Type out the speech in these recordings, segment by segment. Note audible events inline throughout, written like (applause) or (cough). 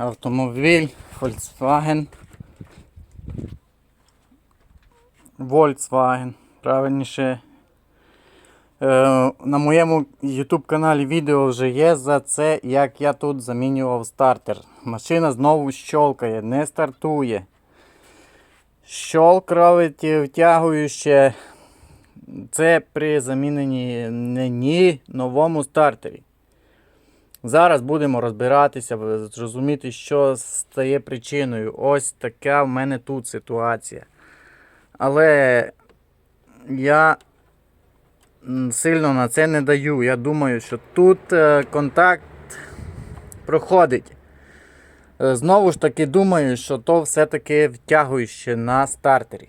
автомобіль Volkswagen. Volkswagen, правильніше. Е, на моєму YouTube каналі відео вже є за це, як я тут замінював стартер. Машина знову щолкає, не стартує. Щолк робить втягуюче. Це при заміненні ні новому стартері. Зараз будемо розбиратися, зрозуміти, що стає причиною. Ось така в мене тут ситуація. Але я сильно на це не даю. Я думаю, що тут е, контакт проходить. Е, Знову ж таки думаю, що то все-таки втягуюче на стартері.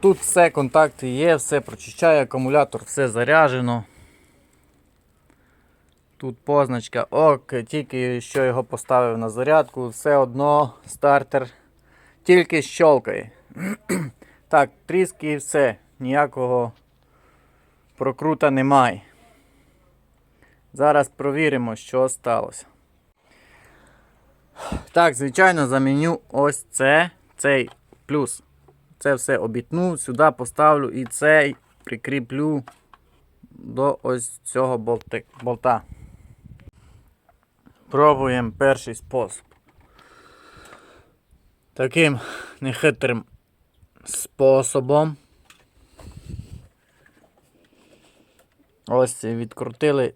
Тут все, контакти є, все прочищає, акумулятор, все заряджено. Тут позначка ок, тільки що його поставив на зарядку, все одно стартер тільки щолкає. (clears throat) так, тріски і все, ніякого прокрута немає. Зараз провіримо, що сталося. Так, звичайно, заміню ось це, цей плюс. Це все обітну, сюди поставлю і цей прикріплю до ось цього болти- болта. Пробуємо перший спосіб. Таким нехитрим способом. Ось відкрутили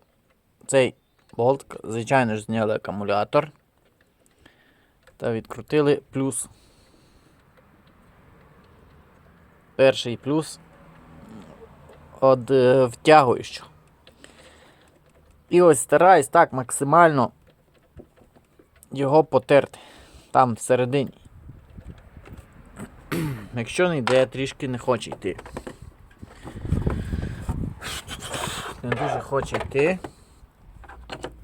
цей болт, звичайно ж зняли акумулятор. Та відкрутили плюс. Перший плюс від е, втягуючого. І ось стараюсь так максимально його потерти там всередині. (clears throat) Якщо не йде, трішки не хоче йти. Не дуже хоче йти.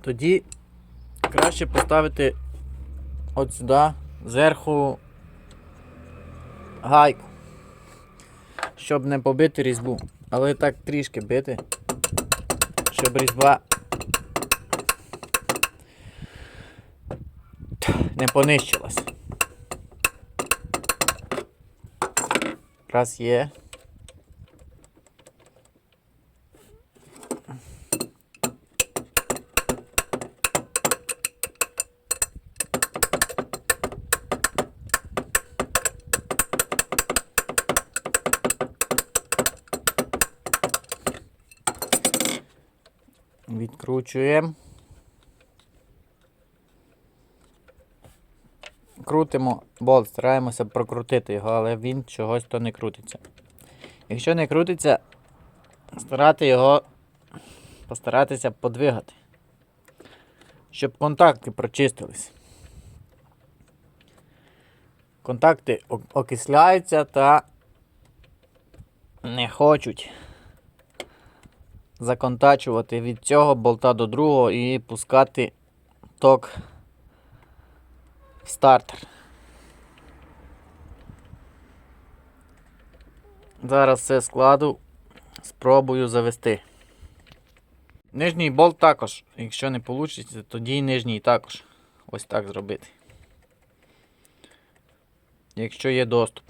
Тоді краще поставити от сюди зверху гайку, щоб не побити різьбу. Але так трішки бити, щоб різьба не понищилась. Раз є. Відкручуємо. Крутимо болт, стараємося прокрутити його, але він чогось то не крутиться. Якщо не крутиться, старати його постаратися подвигати, щоб контакти прочистились. Контакти окисляються та не хочуть законтачувати від цього болта до другого і пускати ток стартер. Зараз все складу, спробую завести. Нижній болт також, якщо не вийде, тоді нижній також. Ось так зробити. Якщо є доступ.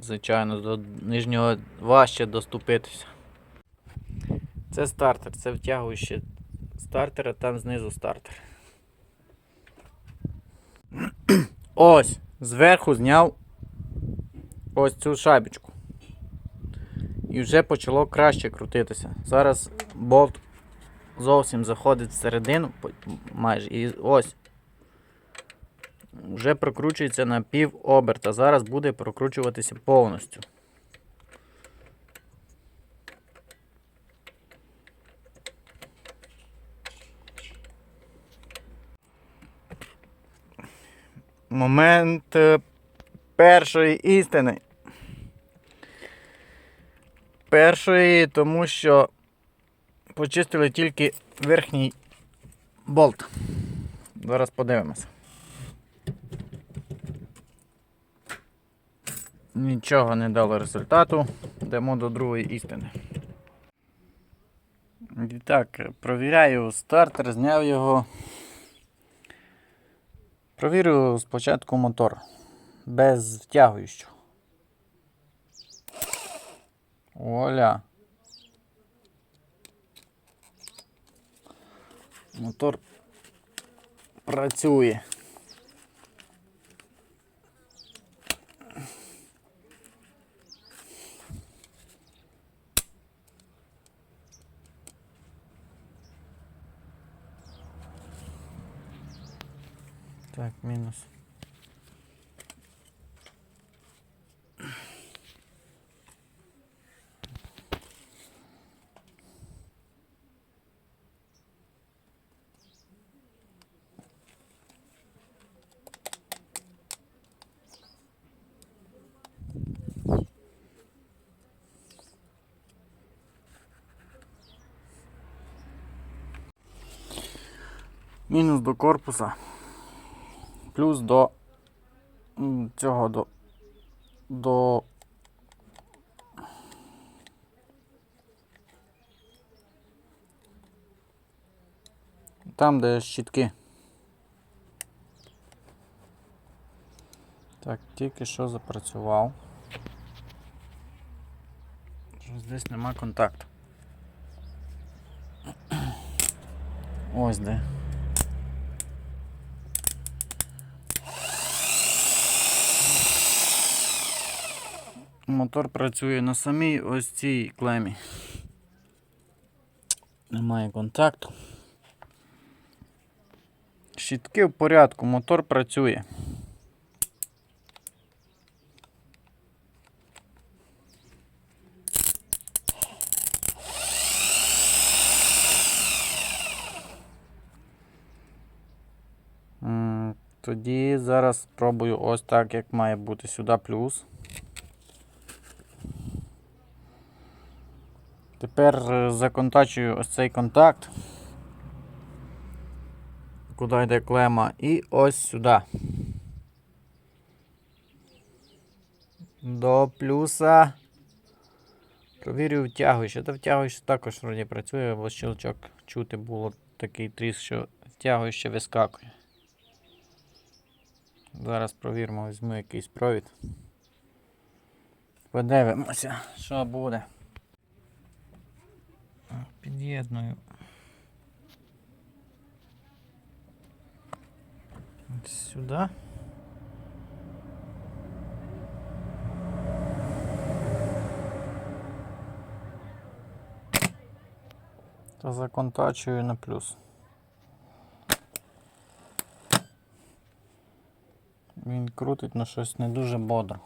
Звичайно, до нижнього важче доступитися. Це стартер, це втягуюче стартера, там знизу стартер. Ось, зверху зняв ось цю шайбочку. І вже почало краще крутитися. Зараз болт зовсім заходить всередину, майже. І ось. Вже прокручується на пів оберта. Зараз буде прокручуватися повністю. Момент е, першої істини. Першої, тому що почистили тільки верхній болт. Зараз подивимося. Нічого не дало результату. Йдемо до другої істини. І так, провіряю стартер, зняв його. Провірю спочатку мотор без втягуючого. Оля. Мотор працює. Так, мінус. Мінус до корпуса. Плюс до цього до. до. Там, де щітки. Так, тільки що запрацював. Щось десь нема контакту. Ось де. Мотор працює на самій ось цій клемі. Немає контакту. Щітки в порядку, мотор працює. Тоді зараз спробую ось так, як має бути сюди плюс. Тепер е, законтачую ось цей контакт, куди йде клема, і ось сюди. До плюса. Провірю втягуючи. Та втягуючи також вроді працює, бо щелчок чути було такий тріск, що втягуючи вискакує. Зараз провіримо, візьму якийсь провід. Подивимося, що буде. Ось Сюди. Та законтачую на плюс. Він крутить на щось не дуже бодро.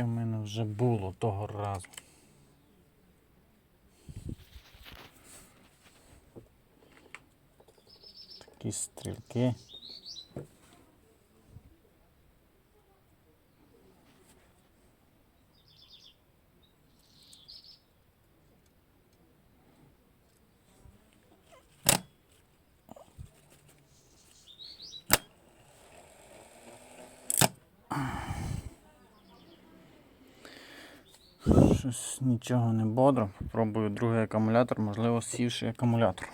Таке в мене вже було того разу. Такі стрілки. Щось нічого не бодро. Попробую другий акумулятор, можливо, сівший акумулятор.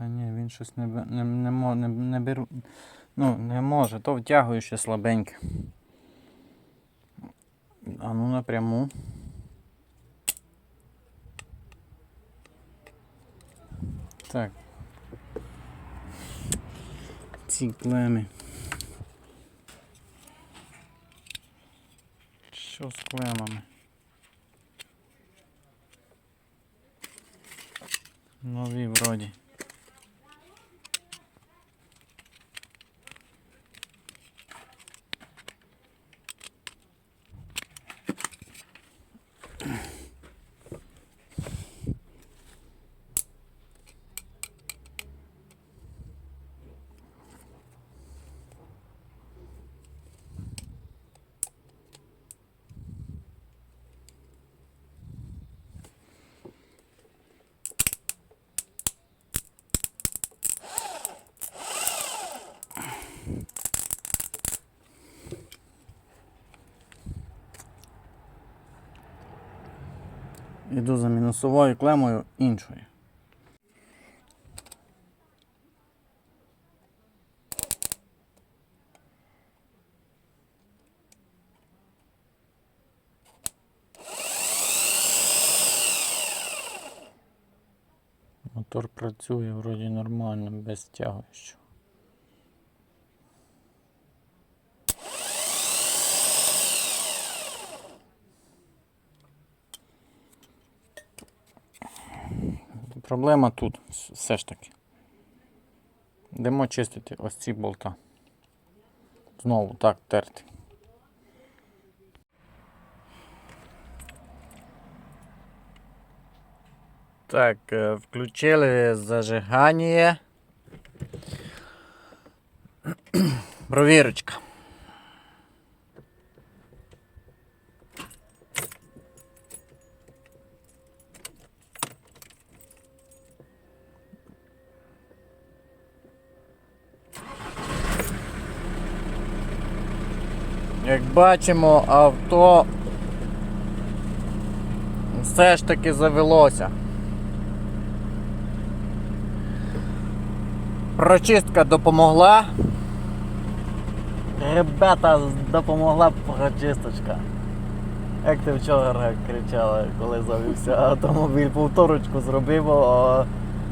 Та ні, він щось не, не, не, не, не беру. Ну, не може, то втягую ще слабеньке. А ну напряму. Так. Ці клеми. Що з клемами? Нові вроді. Іду за мінусовою клемою іншою. Мотор працює вроді нормально, без тягощів. Проблема тут все ж таки. Йдемо чистити ось ці болта. Знову так терти. Так, е, включили зажигання. (clears throat) Провірочка. Як бачимо, авто все ж таки завелося. Прочистка допомогла. Ребята, допомогла прочисточка. Як ти вчора кричала, коли завівся автомобіль, повторочку зробив, а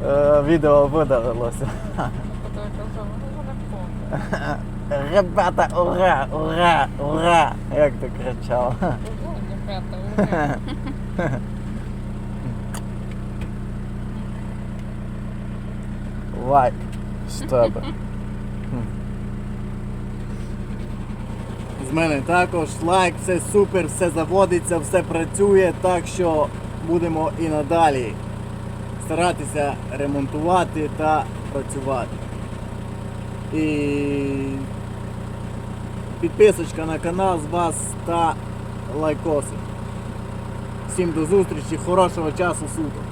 е, відео видалилося. (laughs) Ребята, ура, ура, ура! Як ти кричав? Ого, ребята, ура. Лайк з тебе. З мене також лайк, все супер, все заводиться, все працює, так що будемо і надалі старатися ремонтувати та працювати. І підписочка на канал з вас та лайкоси. Всім до зустрічі, хорошого часу суток.